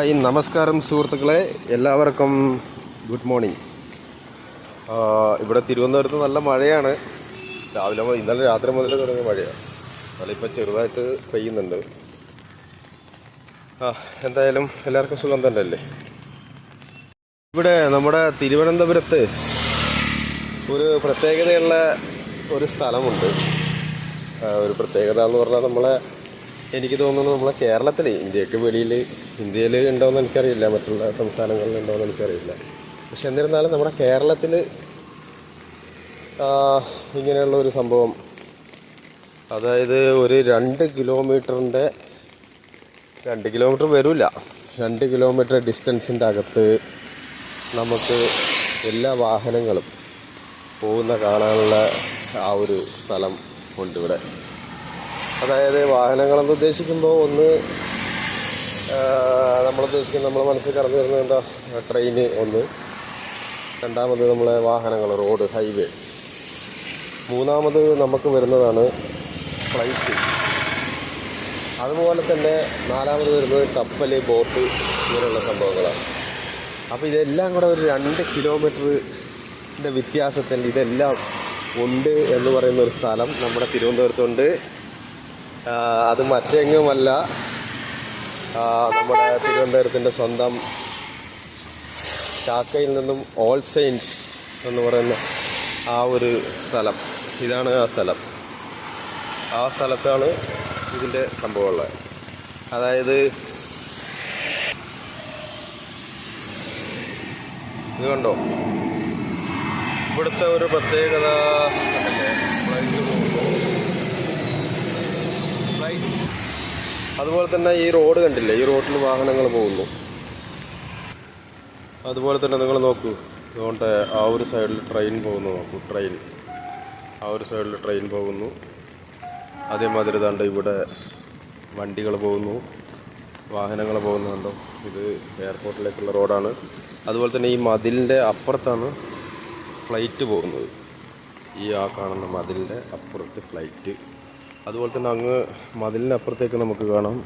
Hi നമസ്കാരം സുഹൃത്തുക്കളെ എല്ലാവർക്കും ഗുഡ് മോർണിംഗ്. ഇവിടെ തിരുവനന്തപുരത്ത് നല്ല മഴയാണ്. രാവിലെ ഇന്നലെ രാത്രി മുതൽ തുടങ്ങിയ മഴയാണ്. എന്നാലും ഇപ്പോൾ ചെറുതായിട്ട് പെയ്യുന്നുണ്ട്. ആ എന്തായാലും എല്ലാവർക്കും സുഖം തന്നെ അല്ലേ ഇവിടെ നമ്മുടെ തിരുവനന്തപുരത്ത് ഒരു പ്രത്യേകതയുള്ള ഒരു സ്ഥലമുണ്ട്. ഒരു പ്രത്യേകത എന്ന് പറഞ്ഞാൽ നമ്മളെ എനിക്ക് തോന്നുന്നു നമ്മളെ കേരളത്തിൽ ഇന്ത്യയ്ക്ക് വെളിയിൽ ഇന്ത്യയിൽ ഉണ്ടോയെന്ന് എനിക്കറിയില്ല മറ്റുള്ള സംസ്ഥാനങ്ങളിൽ ഉണ്ടോയെന്ന് എനിക്കറിയില്ല. പക്ഷെ എന്നിരുന്നാലും നമ്മുടെ കേരളത്തിൽ ഇങ്ങനെയുള്ള ഒരു സംഭവം അതായത് ഒരു രണ്ട് കിലോമീറ്ററിന്റെ രണ്ട് കിലോമീറ്റർ വരില്ല രണ്ട് കിലോമീറ്റർ ഡിസ്റ്റൻസിന്റെ അകത്ത് നമുക്ക് എല്ലാ വാഹനങ്ങളും പോകുന്ന കാണാനുള്ള ആ ഒരു സ്ഥലം ഉണ്ട് ഇവിടെ. അതായത് വാഹനങ്ങളെന്ന് ഉദ്ദേശിക്കുമ്പോൾ ഒന്ന് നമ്മൾ ഉദ്ദേശിക്കുന്ന നമ്മളെ മനസ്സിൽ കടന്നു വരുന്നത് എന്താ? ട്രെയിന് ഒന്ന്. രണ്ടാമത് നമ്മളെ വാഹനങ്ങൾ റോഡ് ഹൈവേ. മൂന്നാമത് നമുക്ക് വരുന്നതാണ് ഫ്ലൈറ്റ്. അതുപോലെ തന്നെ നാലാമത് വരുന്നത് കപ്പൽ ബോട്ട് ഇങ്ങനെയുള്ള സംഭവങ്ങളാണ്. അപ്പോൾ ഇതെല്ലാം കൂടെ ഒരു രണ്ട് കിലോമീറ്ററിന്റെ വ്യത്യാസത്തിൽ ഇതെല്ലാം ഉണ്ട് എന്ന് പറയുന്ന ഒരു സ്ഥലം നമ്മുടെ തിരുവനന്തപുരത്തുണ്ട്. അത് മറ്റെങ്ങുമല്ല. നമ്മുടെ തിരുവനന്തപുരത്തിന്റെ സ്വന്തം ചാക്കയിൽ നിന്നും ഓൾ സെയിൻസ് എന്ന് പറയുന്ന ആ ഒരു സ്ഥലം. ഇതാണ് ആ സ്ഥലം. ആ സ്ഥലത്താണ് ഇതിന്റെ സംഭവമുള്ളത്. അതായത് ഇത് കണ്ടോ? ഇവിടുത്തെ ഒരു പ്രത്യേകത കണ്ടില്ലേ? ഫ്ലൈറ്റ് പോകുന്നു. ഫ്ലൈറ്റ്. അതുപോലെ തന്നെ ഈ റോഡ് കണ്ടില്ലേ? ഈ റോഡിൽ വാഹനങ്ങൾ പോകുന്നു. അതുപോലെ തന്നെ നിങ്ങൾ നോക്കൂ. അതുകൊണ്ട് ആ ഒരു സൈഡിൽ ട്രെയിൻ പോകുന്നു. നോക്കൂ ട്രെയിൻ. ആ ഒരു സൈഡിൽ ട്രെയിൻ പോകുന്നു. അതേമാതിരി ഇതാണ്ട് ഇവിടെ വണ്ടികൾ പോകുന്നു. വാഹനങ്ങൾ പോകുന്നുണ്ടോ? ഇത് എയർപോർട്ടിലേക്കുള്ള റോഡാണ്. അതുപോലെ തന്നെ ഈ മതിലിന്റെ അപ്പുറത്താണ് ഫ്ലൈറ്റ് പോകുന്നത്. ഈ ആ കാണുന്ന മതിലിന്റെ അപ്പുറത്ത് ഫ്ലൈറ്റ്. അതുപോലെ തന്നെ അങ്ങ് മതിലിനപ്പുറത്തേക്ക് നമുക്ക് കാണാം.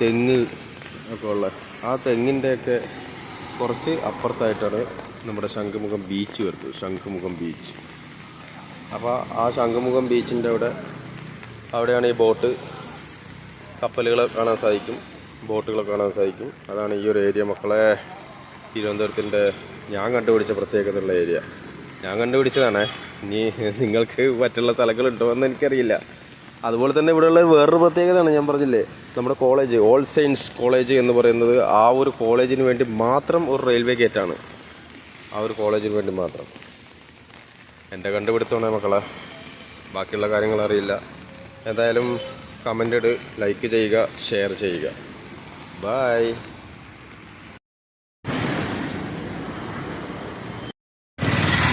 തെങ്ങ് ഒക്കെ ഉള്ള. ആ തെങ്ങിന്റെയൊക്കെ കുറച്ച് അപ്പുറത്തായിട്ടാണ് നമ്മുടെ ശംഖുമുഖം ബീച്ച് വരുന്നത്. ശംഖുമുഖം ബീച്ച് അപ്പോൾ ആ ശംഖുമുഖം ബീച്ചിന്റെ അവിടെ അവിടെയാണ് ഈ ബോട്ട്. കപ്പലുകളെ കാണാൻ സാധിക്കും. ബോട്ടുകളെ കാണാൻ സാധിക്കും. അതാണ് ഈ ഒരു ഏരിയ മക്കളെ തിരുവനന്തപുരത്തിന്റെ ഞാൻ കണ്ടുപിടിച്ച പ്രത്യേകതയുള്ള ഏരിയ ഞാൻ കണ്ടുപിടിച്ചതാണേ. ഇനി നിങ്ങൾക്ക് മറ്റുള്ള സ്ഥലങ്ങളുണ്ടോ എന്ന് എനിക്കറിയില്ല. അതുപോലെ തന്നെ ഇവിടെയുള്ള വേറൊരു പ്രത്യേകതയാണ് ഞാൻ പറഞ്ഞില്ലേ നമ്മുടെ കോളേജ് ഓൾ സയൻസ് കോളേജ് എന്ന് പറയുന്നത് ആ ഒരു കോളേജിന് വേണ്ടി മാത്രം ഒരു റെയിൽവേ ഗേറ്റാണ്. ആ ഒരു കോളേജിന് വേണ്ടി മാത്രം. എന്റെ കണ്ടുപിടുത്തമാണ് മക്കളെ. ബാക്കിയുള്ള കാര്യങ്ങൾ അറിയില്ല. എന്തായാലും കമന്റ് ഇട് ലൈക്ക് ചെയ്യുക ഷെയർ ചെയ്യുക. ബായ്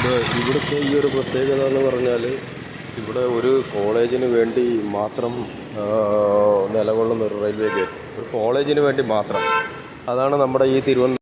ഇവിടുത്തെ ഈ ഒരു പ്രത്യേകത എന്ന് പറഞ്ഞാൽ ഇവിടെ ഒരു കോളേജിന് വേണ്ടി മാത്രം നിലകൊള്ളുന്ന ഒരു റെയിൽവേ ഗേറ്റ്. ഒരു കോളേജിന് വേണ്ടി മാത്രം. അതാണ് നമ്മുടെ ഈ തിരുവനന്തപുരം